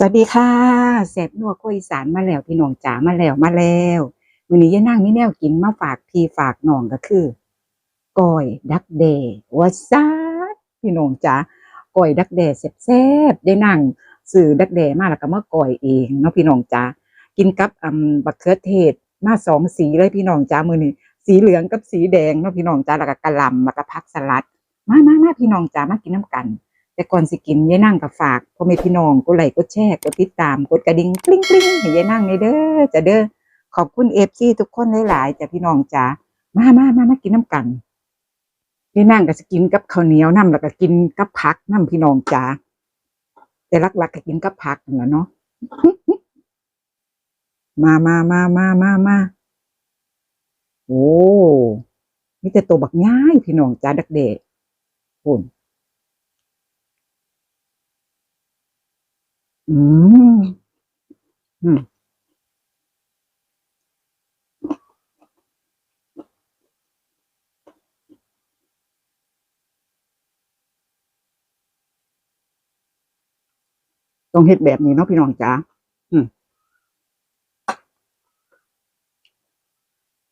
สวัสดีค่ะแสบนัวโคอีสานมาแล้วพี่น้องจ๋ามาแล้วมาแล้วมื้อนี้ยานั่งมีแนวกินมาฝากพี่ฝากน้องก็คือก้อยดักแด้ว่าซาพี่น้องจ๋าก้อยดักแด้แซ่บๆได้นั่งซื้อดักแด้มาแล้วก็มาก้อยเองเนาะพี่น้องจ๋ากินกับอืมบักเขือเทศมาสองสีเลยพี่น้องจ๋ามื้อนี้สีเหลืองกับสีแดงเนาะพี่น้องจ๋าแล้วก็กะหล่ำแล้วก็ผักสลัด มามามาพี่น้องจ๋ามากินน้ำกัน แต่ก่อนสิกินยายนั่งกับฝากพ่อแม่พี่น้องกดไลค์กดแชร์กดติดตามกดกระดิ่งกลิ้งกลิ้งให้ยายนั่งในเด้อจะเด้อขอบคุณเอฟซีทุกคนหลายๆจ้ะพี่น้องจ๋ามามามามากินน้ำกันยายนั่งก็สิกินกับข้าวเหนียวน้ำแล้วก็กินกับผักน้ำพี่น้องจ๋าแต่ลักๆก็กินกับผักนั่นแหละเนาะมามามามามามาโอ้มีแต่ตัวบักง่ายพี่น้องจ๋าดักเดะปุ่น อืมอืมต้องเฮ็ดแบบนี้เนาะพี่น้องจ๋าอืม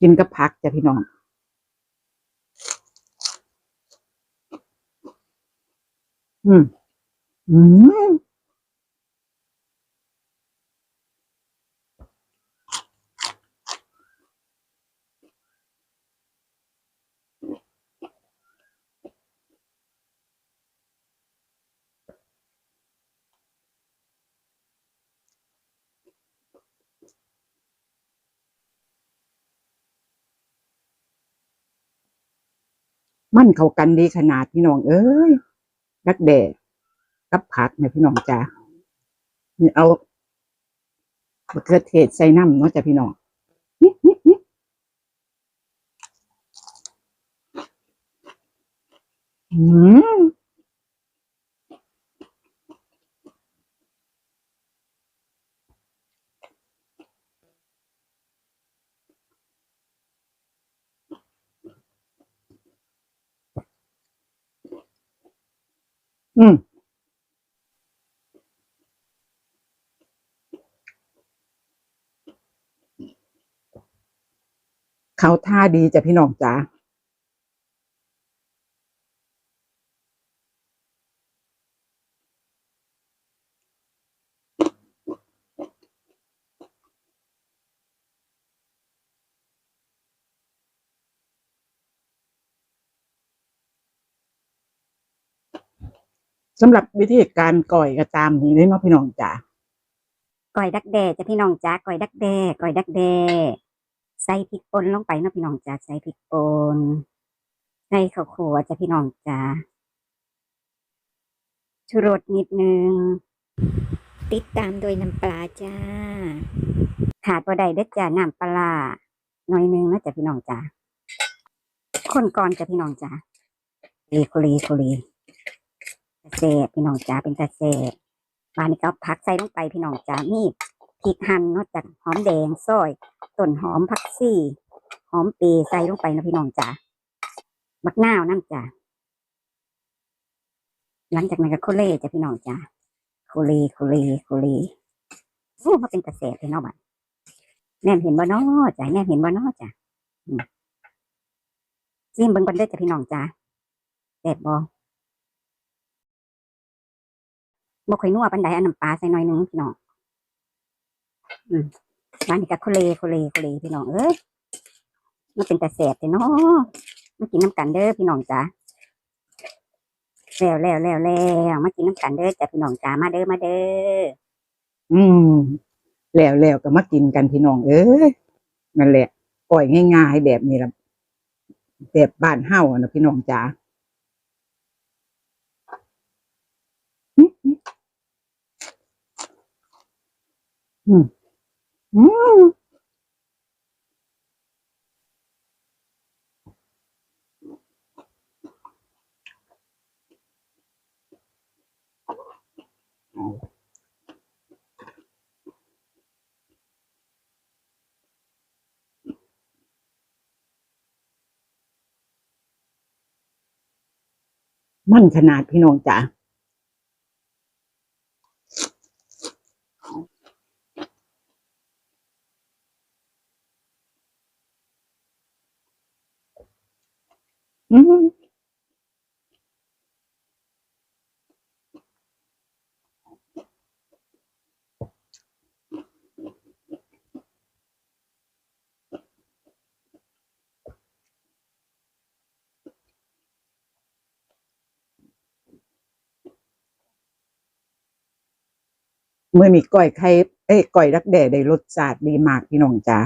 กินกับผักจ้ะพี่น้อง อืม อืม มันเข้ากันดีขนาดพี่น้องเอ้ยรักแด่กับผักเนี่ยพี่น้องจ้านี่เอามะเขือเทศใส่น้ำเนาะจ้ะพี่น้องอืม อืมเขาท่าดีจ้ะพี่น้องจ้า สำหรับวิธีการก่อยก็ตามนี้เลยเนาะพี่น้องจ๋าก้อยดักแด้จ้ะพี่น้องจ้าก้อยดักแด้ก้อยดักแด้ใส่พริกป่นลงไปเนาะพี่น้องจ้าใส่พริกป่นใส่ข้าวคั่วจ้ะพี่น้องจ้าชูรสนิดนึงติดตามโดยน้ำปลาจ้าขาดบ่ได้เด้อจ้าน้ำปลาร้าหน่อยนึงนะจ้ะพี่น้องจ้าคนก่อนจ้ะพี่น้องจ้าลีคุลีคุลีตะ เสบพี่น้องจ้าเป็นตะเสบมานี่ก็ผักใส่ลงไปพี่น้องจ้ามีพริกหั่นนาะจากหอมแดงซอยต้นหอมผักซี่หอมเปรย์ใส่ลงไปนะพี่น้องจ้ามักนาวน้ำจ้าหลังจากนั้นก็โคเล่จ้ะพี่น้องจ้าโคเล่โคเล่โคเล่โอ้มาเป็นตะเสบเลยเนาะบัดแม่เห็นบ่น้อจ้ะแม่เห็นบ่น้อจ้ะอืมซิมเบิ่งเบิ่งเด้อจ้ะพี่น้องจ้ะแซ่บบ่ บ่ค่อยนัวปานใดอันน้ำปลาใส่หน่อยนึงพี่น้องอืมบ้านนี้ก็โคเลโคเลโคเลพี่น้องเอ้ยมันเป็นแต่แซ่บแต่เนาะมากินน้ำกันเด้อพี่น้องจ้ะแล้วแล้วแล้วแล้วมากินน้ำกันเด้อจ้ะพี่น้องจ้ะมาเด้อมาเด้ออืมแล้วแล้วก็มากินกันพี่น้องเอ้ยนั่นแหละปล่อยง่าย ๆ แบบนี้ละแบบบ้านเฮาอะนะพี่น้องจ๋า อืมอืมมันขนาดพี่น้องจ๋า อืมเมื่อมีก้อยไข่เอ้ยก้อยรักแด่ได้รสชาติดีมากพี่น้องจ๋า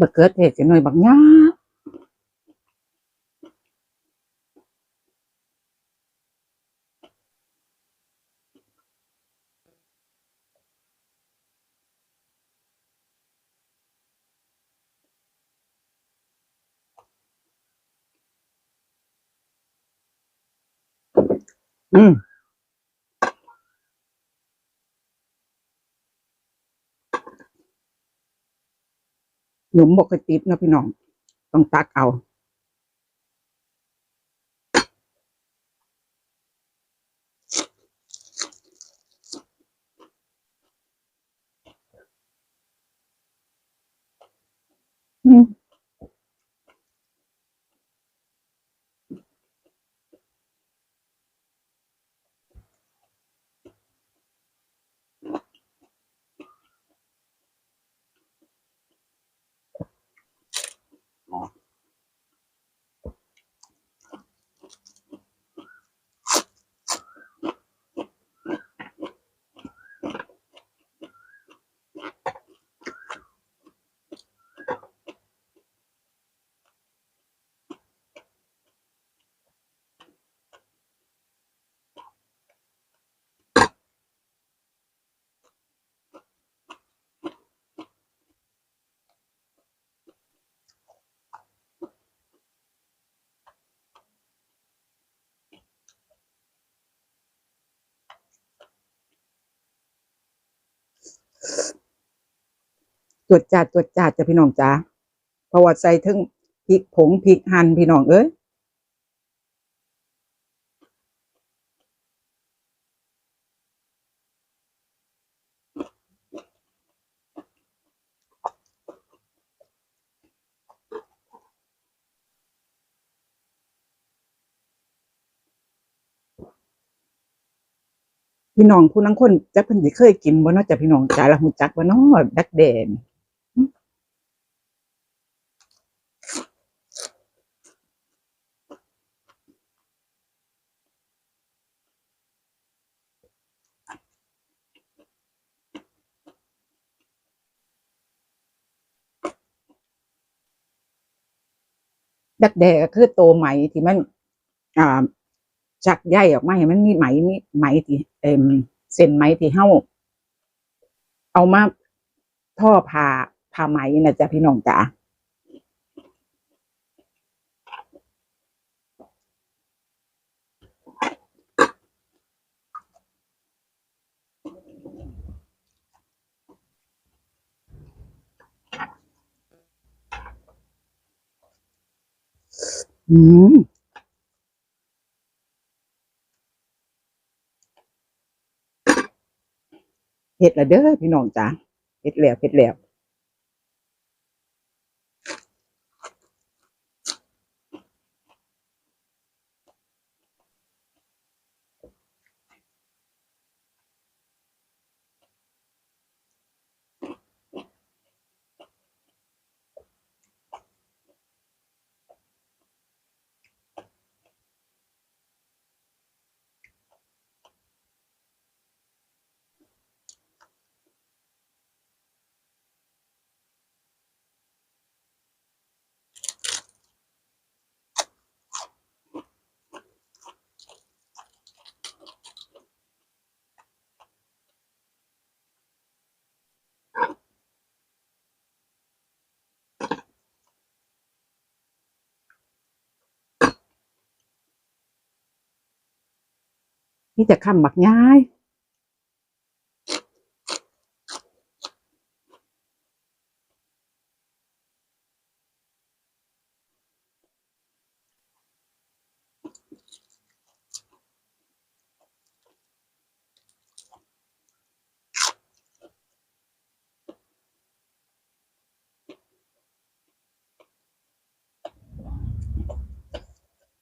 บักเกิดเทศกันหน่อยบักย่าอืม หนุ่มบอกติดนะพี่น้อง ต้องตักเอา ต รวจจัดตรวจจัดจะพี่น้องจ้าเพราะว่าใส่ถึงพริกผงพริกหั่นพี่น้องเอ้ยพี่น้องผู้นังคนจักเพิ่นสิเคยกินบ่เนาะจ้ะพี่น้องจ้าละหูจักบ่เนาะดักแดน ดักแด้ก็คือโตไหมที่มัน อ่าชักใยออกมาเห้มันมีไหมมีไหมที่เอ็มเส้นไหมที่เฮ้าเอามาท่อผ่าผ่าไหมนะจ๊ะพี่น้องจ๋า อืมเห็ดละเด้อพี่น้องจ้าเห็ดแล้วเห็ดแล้ว นี่จะคำบักย้าย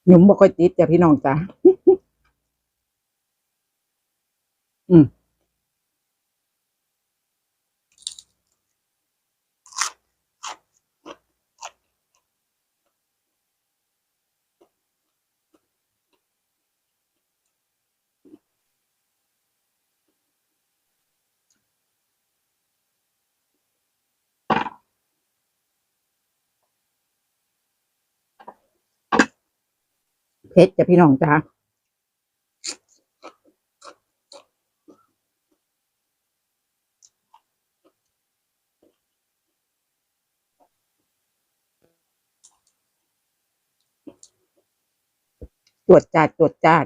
หนุ่มบ่ค่อยติดจ้ะพี่น้องจ้ะ อืม เพชรจ้ะพี่น้องจ้ะตรวจจัดตรวจจัด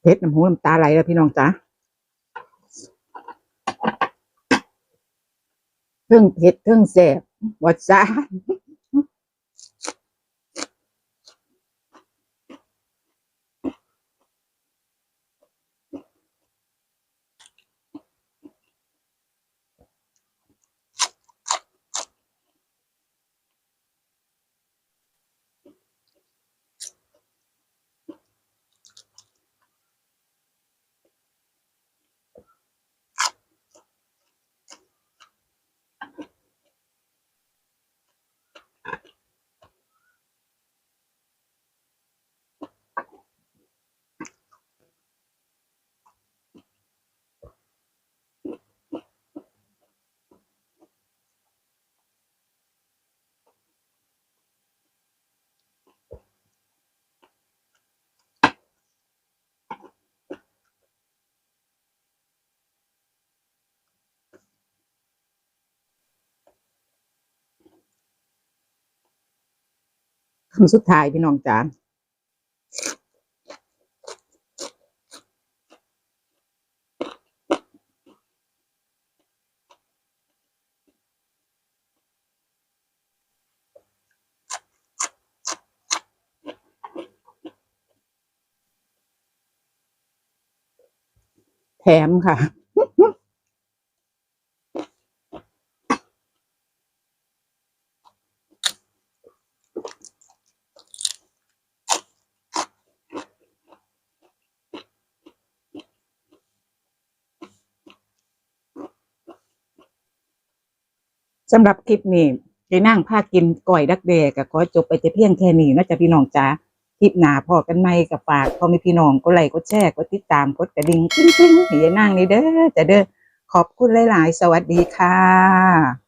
เท็ดน้ำหูน้ำตาไหลแล้วพี่น้องจ้ะเขื่องเผ็ดเขื่องแสบวัดซ่า คำสุดท้ายพี่น้องจ๋าแถมค่ะ สำหรับคลิปนี้ไปนั่งพากินก่อยดักแดกก็ขอจบไปแต่เพียงแค่นี้นาะจ๊ะพี่น้องจ้าคลิปหนาพอกันไหมกับฝากพอมีพี่น้องก็ไลค์ก็แชร์ก็ติดตามกดกระดิ่งกริ้งๆให้ยายนั่งนี่เด้อจะเด้อขอบคุณหลาย ๆ สวัสดีค่ะ